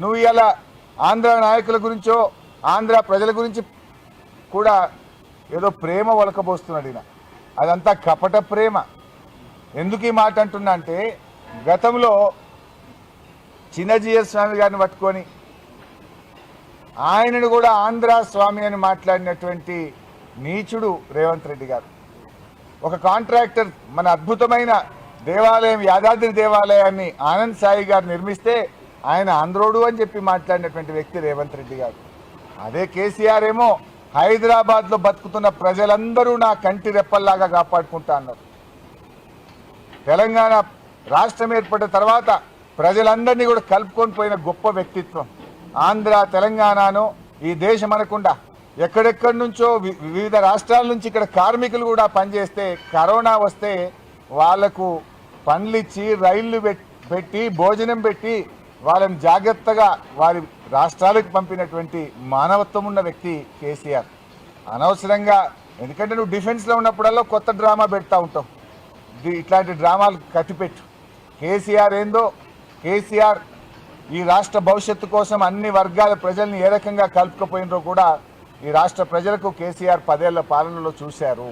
నువ్వు ఇవాళ ఆంధ్ర నాయకుల గురించో ఆంధ్ర ప్రజల గురించి కూడా ఏదో ప్రేమ ఒలకబోస్తున్నాడు ఈయన. అదంతా కపట ప్రేమ. ఎందుకు ఈ మాట అంటున్నా అంటే గతంలో చిన్నజీయ స్వామి గారిని పట్టుకొని ఆయనను కూడా ఆంధ్ర స్వామి అని మాట్లాడినటువంటి నీచుడు రేవంత్ రెడ్డి గారు. ఒక కాంట్రాక్టర్ మన అద్భుతమైన దేవాలయం యాదాద్రి దేవాలయాన్ని ఆనంద్ సాయి గారు నిర్మిస్తే ఆయన ఆంధ్రోడు అని చెప్పి మాట్లాడినటువంటి వ్యక్తి రేవంత్ రెడ్డి గారు. అదే కేసీఆర్ ఏమో హైదరాబాద్లో బతుకుతున్న ప్రజలందరూ నా కంటి రెప్పల్లాగా కాపాడుకుంటా అన్నారు. తెలంగాణ రాష్ట్రం ఏర్పడిన తర్వాత ప్రజలందరినీ కూడా కలుపుకొని పోయిన గొప్ప వ్యక్తిత్వం. ఆంధ్ర తెలంగాణను ఈ దేశం అనకుండా ఎక్కడెక్కడి నుంచో వి- వివిధ రాష్ట్రాల నుంచి ఇక్కడ కార్మికులు కూడా పనిచేస్తే కరోనా వస్తే వాళ్ళకు పండ్లిచ్చి రైళ్ళు పెట్టి భోజనం పెట్టి వాళ్ళని జాగ్రత్తగా వారి రాష్ట్రాలకు పంపినటువంటి మానవత్వం ఉన్న వ్యక్తి కేసీఆర్. అనవసరంగా ఎందుకంటే నువ్వు డిఫెన్స్లో ఉన్నప్పుడల్లా కొత్త డ్రామా పెడతా ఉంటావు. ఇట్లాంటి డ్రామాలు కట్టిపెట్టు. కేసీఆర్ ఏందో? కేసీఆర్ ఈ రాష్ట్ర భవిష్యత్తు కోసం అన్ని వర్గాల ప్రజల్ని ఏ రకంగా కలుపుకపోయినరో కూడా ఈ రాష్ట్ర ప్రజలకు కేసీఆర్ పదేళ్ళ పాలనలో చూశారు.